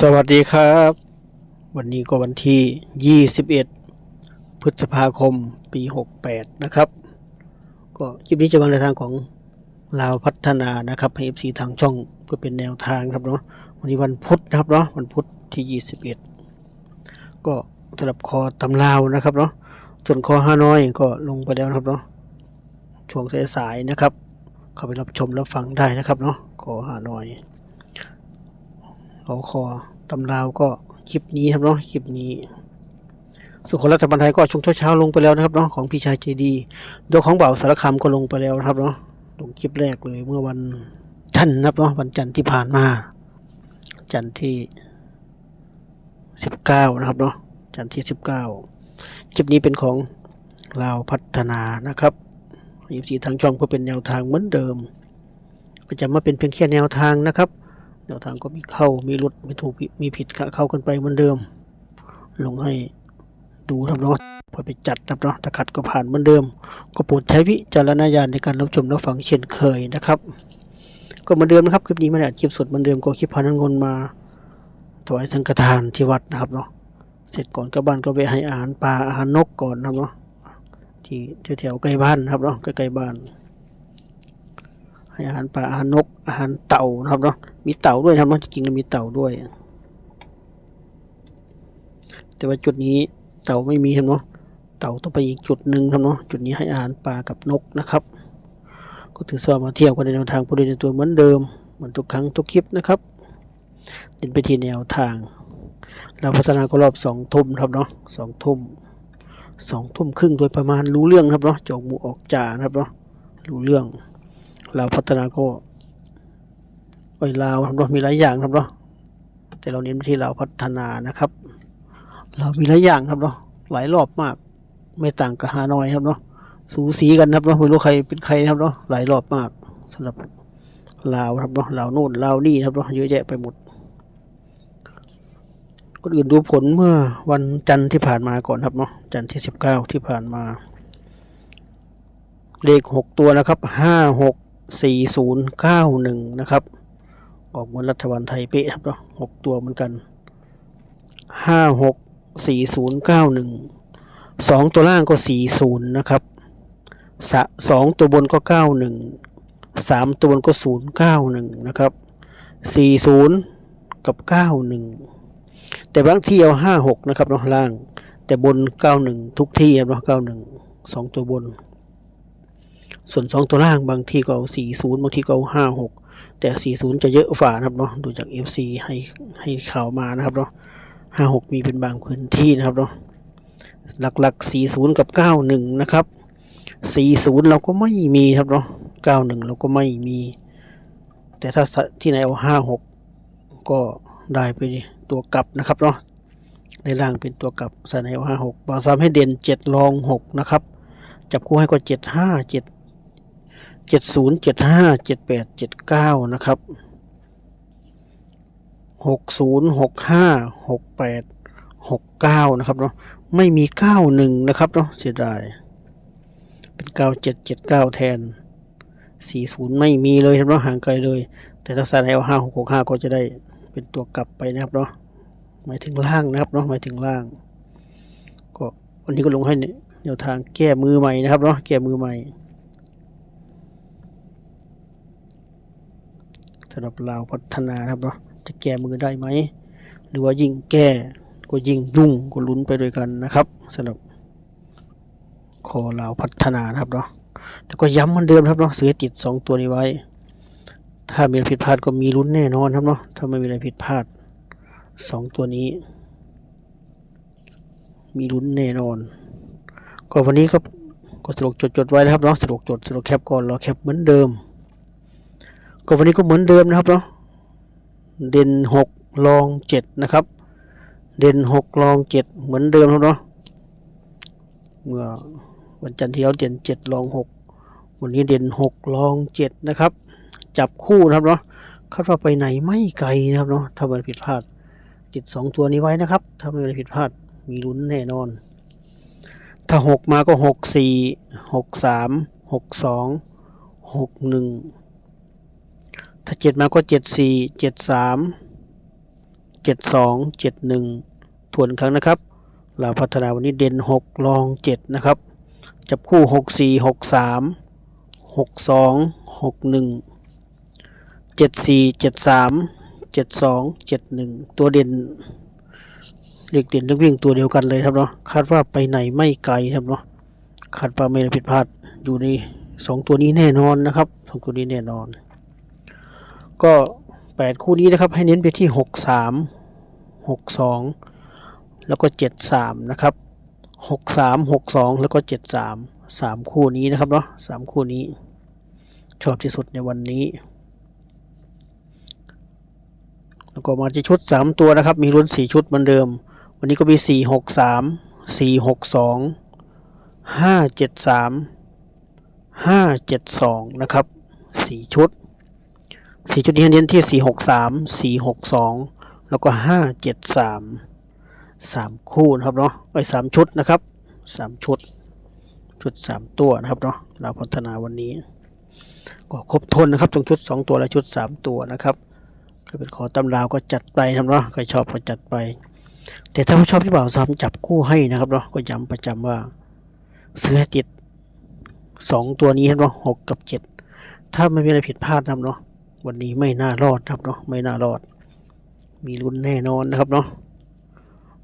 สวัสดีครับ วันนี้ก็วันที่ 21 พฤษภาคม ปี 68 นะครับ ก็คลิปนี้จะมาในทางของลาวพัฒนานะครับให้ FC ทางช่องเพื่อเป็นแนวทางครับเนาะวันนี้วันพุธนะครับเนาะวันพุธที่ 21 ก็สำหรับคอตำลาวนะครับเนาะส่วนคอฮานอยก็ลงไปแล้วนะครับเนาะช่วงสายๆนะครับ เข้าไปรับชมรับฟังได้นะครับเนาะคอฮานอย รอคอตำราวก็คลิปนี้ครับเนาะคลิปนี้ สุขรัฐบาลไทยก็ช่วงเช้าๆลงไปแล้วนะครับเนาะของพี่ชายเจดีโดยของเบาสารคามก็ลงไปแล้วนะครับเนาะลงคลิปแรกเลยเมื่อวันจันทร์นะครับเนาะวันจันทร์ที่ผ่านมา จันทร์ที่สิบเก้านะครับเนาะจันทร์ที่สิบเก้าคลิปนี้เป็นของลาวพัฒนานะครับยีสีทางช่องเพื่อเป็นแนวทางเหมือนเดิม ก็จะมาเป็นเพียงแค่แนวทางนะครับ แนวทางก็มีเข้ามีรุดมีถูกมีผิดเข้ากันไปเหมือนเดิม ลงให้ดูครับเนาะพอไปจัดครับเนาะถ้าขัดก็ผ่านเหมือนเดิม ก็โปรดใช้วิจารณญาณในการรับชมรับฟังเช่นเคยนะครับ ก็เหมือนเดิมนะครับคลิปนี้ไม่ได้อัดคลิปสดเหมือนเดิมก็คลิปพานันงนมาถวายสังฆทานที่วัดนะครับเนาะเสร็จก่อนกลับบ้านก็ไปให้อาหารปลาอาหารนกก่อนนะครับเนาะที่แถวๆใกล้บ้านนะครับเนาะใกล้ๆบ้าน ให้อาหารปลาอาหารนก อาหารเต่านะครับเนาะมีเต่าด้วยนะครับเนาะจริงๆแล้วมีเต่าด้วย แต่ว่าจุดนี้เต่าไม่มีครับเนาะเต่าต้องไปอีกจุดหนึ่งครับเนาะจุดนี้ให้อาหารปลากับนกนะครับ ก็ถือว่ามาเที่ยวกันในแนวทางผู้เดินตัวเหมือนเดิมเหมือนทุกครั้งทุกคลิปนะครับเดินไปที่แนวทาง เราพัฒนาก็รอบสองทุ่มครับเนาะสองทุ่มสองทุ่มครึ่งโดยประมาณรู้เรื่องครับเนาะจอกหมูออกจ่านะครับเนาะรู้เรื่อง เราวพัฒนาก็โอ้ยลาวครับเนาะมีหลายอย่างครับเนาะแต่เราเน้นไปที่เราวพัฒนานะครับเรามีหลายอย่างครับเนาะหลายรอบมาก ไม่ต่างกับฮานอยครับเนาะสูสีกันครับเนาะไม่รู้ใครเป็นใครครับเนาะหลายรอบมากสำหรับลาวครับเนาะลาวโน่นลาวนี่ครับเนาะเยอะแยะไปหมดก็อื่นดูผลเมื่อวันจันทร์ที่ผ่านมาก่อนครับเนาะจันทร์ที่สิบเก้าที่ผ่านมา เลขหกตัวนะครับห้าหก สี่ศูนย์เก้าหนึ่งนะครับ ออกเหมือนรัฐบาลไทยเป๊ะครับเนาะหกตัวเหมือนกันห้าหกสี่ศูนย์เก้าหนึ่งสองตัวล่างก็สี่ศูนย์นะครับสสองตัวบนก็เก้าหนึ่งสามตัวบนก็ศูนย์เก้าหนึ่งนะครับสี่ศูนย์กับเก้าหนึ่งแต่บางที่เอาห้าหกนะครับเนาะล่าง แต่บนเก้าหนึ่งทุกที่เนาะเก้าหนึ่งสองตัวบน ส่วนสองตัวล่างบางทีก็เอาสี่ศูนย์บางทีก็เอาห้าหกแต่สี่ศูนย์จะเยอะฝ่านะครับเนาะดูจาก FC ให้ให้ข่าวมานะครับเนาะห้าหกมีเป็นบางพื้นที่นะครับเนาะหลักๆสี่ศูนย์กับเก้าหนึ่งนะครับสี่ศูนย์เราก็ไม่มีครับเนาะเก้าหนึ่งเราก็ไม่มี แต่ถ้าที่ไหนเอาห้าหกก็ได้ไปตัวกลับนะครับเนาะในล่างเป็นตัวกลับใส่ในเอาห้าหกบางซ้ำให้เด่นเจ็ดรองหกนะครับ จับคู่ให้ก็เจ็ด ห้าเจ็ดเจ็ดศูนย์เจ็ดห้าเจ็ดแปดเจ็ดเก้านะครับหกศูนย์หกห้าหกแปดหกเก้านะครับเนาะไม่มีเก้าหนึ่งนะครับเนาะเสียดายเป็นเก้าเจ็ดเจ็ดเก้าแทนสี่ศูนย์ไม่มีเลยครับเนาะห่างไกลเลย แต่ถ้าใส่เอาห้าหกหกห้าก็จะได้เป็นตัวกลับไปนะครับเนาะหมายถึงล่างนะครับเนาะหมายถึงล่าง ก็วันนี้ก็ลงให้เนี่ยแนวทางแก้มือใหม่นะครับเนาะแก้มือใหม่ สำหรับเราพัฒนาครับเนาะจะแก้มือได้ไหม หรือว่ายิ่งแก้ก็ยิ่งยุ่งก็ลุ้นไปด้วยกันนะครับสำหรับคอเราพัฒนานะครับเนาะแต่ก็ย้ำเหมือนเดิมครับเนาะเสือติดสองตัวนี้ไว้ ถ้ามีอะไรผิดพลาดก็มีลุ้นแน่นอนครับเนาะถ้าไม่มีอะไรผิดพลาดสองตัวนี้ มีลุ้นแน่นอนก็วันนี้ก็ก็สรุปจดจดไว้นะครับเนาะสรุปจดสรุปแคปก่อนรอแคปเหมือนเดิม ก็วันนี้ก็เหมือนเดิมนะครับเนาะเด่นหกรองเจ็ดนะครับ เด่นหกรองเจ็ดเหมือนเดิมครับเนาะเมื่อวันจันทร์ที่แล้วเด่นเจ็ดรองหกวันนี้เด่นหกรองเจ็ดนะครับ จับคู่นะครับเนาะคาดว่าไปไหนไม่ไกลนะครับเนาะถ้ามันผิดพลาดติดสองตัวนี้ไว้นะครับ ถ้าไม่มีอะไรผิดพลาดมีลุ้นแน่นอน ถ้าหกมาก็หกสี่หกสามหกสองหกหนึ่ง ถ้าเจ็ดมาก็เจ็ดสี่เจ็ดสามเจ็ดสองเจ็ดหนึ่งทวนครั้งนะครับลาพัฒนาวันนี้เด่นหกรองเจ็ดนะครับ จับคู่หกสี่หกสามหกสองหกหนึ่งเจ็ดสี่เจ็ดสามเจ็ดสองเจ็ดหนึ่งตัวเด่นเรียกเด่นเรียกวิ่งตัวเดียวกันเลยครับเนาะคาดว่าไปไหนไม่ไกลครับเนาะคาดว่าไม่ผิดพลาดอยู่ในสองตัวนี้แน่นอนนะครับสองตัวนี้แน่นอน ก็แปดคู่นี้นะครับให้เน้นไปที่หกสามหกสองแล้วก็เจ็ดสามนะครับหกสามหกสองแล้วก็เจ็ดสามสามคู่นี้นะครับเนาะสามคู่นี้ ชอบที่สุดในวันนี้ แล้วก็มาที่ชุดสามตัวนะครับ มีรุ่นสี่ชุดเหมือนเดิม วันนี้ก็มีสี่หกสามสี่หกสองห้าเจ็ดสามห้าเจ็ดสองนะครับสี่ชุด สี่ชุดนี้เน้นที่สี่หกสามสี่หกสองแล้วก็ห้าเจ็ดสามสามคู่นะครับเนาะไอ้สามชุดนะครับสามชุด ชุดสามตัวนะครับเนาะเราพัฒนาวันนี้ ก็ครบทนนะครับตรงชุดสองตัวและชุดสามตัวนะครับใครเป็นขอตำราวก็จัดไปนะครับเนาะใครชอบก็จัดไป แต่ถ้าไม่ชอบที่บ่าวซ้ำจับคู่ให้นะครับเนาะก็ย้ำประจำว่าซื้อให้ติดสองตัวนี้ครับเนาะหกกับเจ็ดถ้าไม่มีอะไรผิดพลาดนะครับเนาะ วันนี้ไม่น่ารอดครับเนาะไม่น่ารอด มีลุ้นแน่นอนนะครับเนาะ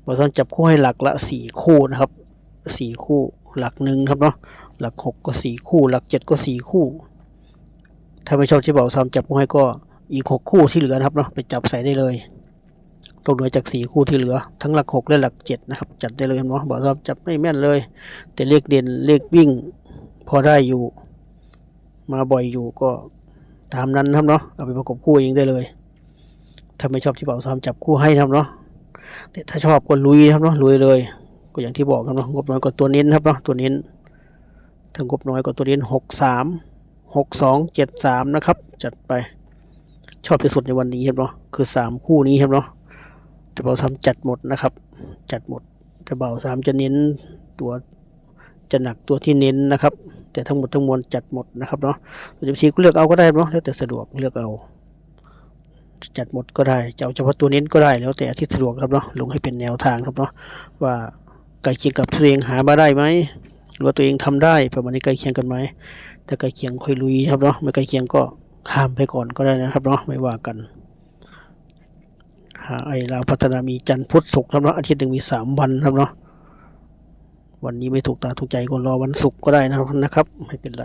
บอลจับคู่ให้หลักละสี่คู่นะครับสี่คู่หลักหนึ่งครับเนาะหลักหกก็สี่คู่ หลักเจ็ดก็สี่คู่ ถ้าไม่ชอบที่บอกซ้ำจับคู่ให้ก็อีกหกคู่ที่เหลือนะครับเนาะไปจับใส่ได้เลยตกเหนือจากสี่คู่ที่เหลือ ทั้งหลักหกและหลักเจ็ดนะครับ จัดได้เลยเนาะบอกซ้ำจับไม่แม่นเลย แต่เลขเด่นเลขวิ่ง พอได้อยู่ มาบ่อยอยู่ก็ ตามนั้นครับเนาะเอาไปประกบคู่เองได้เลย ถ้าไม่ชอบที่เบอกซ้ำจับคู่ให้ครับเนาะแต่ถ้าชอบก็ลุยครับเนาะลุยเลย ก็อย่างที่บอกครับเนาะงบน้อยกว่าตัวเน้นครับเนาะตัวเน้นถ้างบน้อยกว่าตัวเน้นหกสามหกสองเจ็ดสามนะครับ จัดไปชอบที่สุดในวันนี้ครับเนาะคือสามคู่นี้ครับเนาะแต่เบาสามจัดหมดนะครับ จัดหมดแต่เบาสามจะเน้นตัวจะหนักตัวที่เน้นนะครับ แต่ทั้งหมดทั้งมวลจัดหมดนะครับเนาะส่วนบางทีก็เลือกเอาก็ได้เนาะแล้วแต่สะดวกเลือกเอา จัดหมดก็ได้จะเอาเฉพาะตัวเน้นก็ได้แล้วแต่ที่สะดวกครับเนาะลงให้เป็นแนวทางครับเนาะว่าใกล้เคียงกับตัวเองหามาได้ไหมหรือว่าตัวเองทำได้ประมาณนี้ใกล้เคียงกันไหมถ้าใกล้เคียงค่อยลุยครับเนาะไม่ใกล้เคียงก็ข้ามไปก่อนก็ได้นะครับเนาะไม่ว่ากันหาไอ้เราวพัฒนามีจันทร์พุธศุกร์ครับเนาะอาทิตย์หนึ่งมีสามวันครับเนาะ วันนี้ไม่ถูกตาถูกใจก็รอวันศุกร์ก็ได้นะครับนะครับ ไม่เป็นไร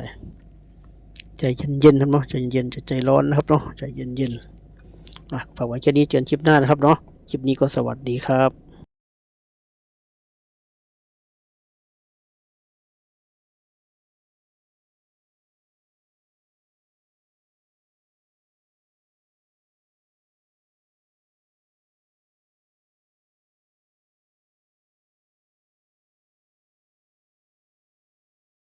ใจเย็นๆครับเนาะใจเย็นๆจะใจร้อนนะครับเนาะใจเย็นๆฝากไว้แค่นี้เจอกันคลิปหน้านะครับเนาะคลิปนี้ก็สวัสดีครับ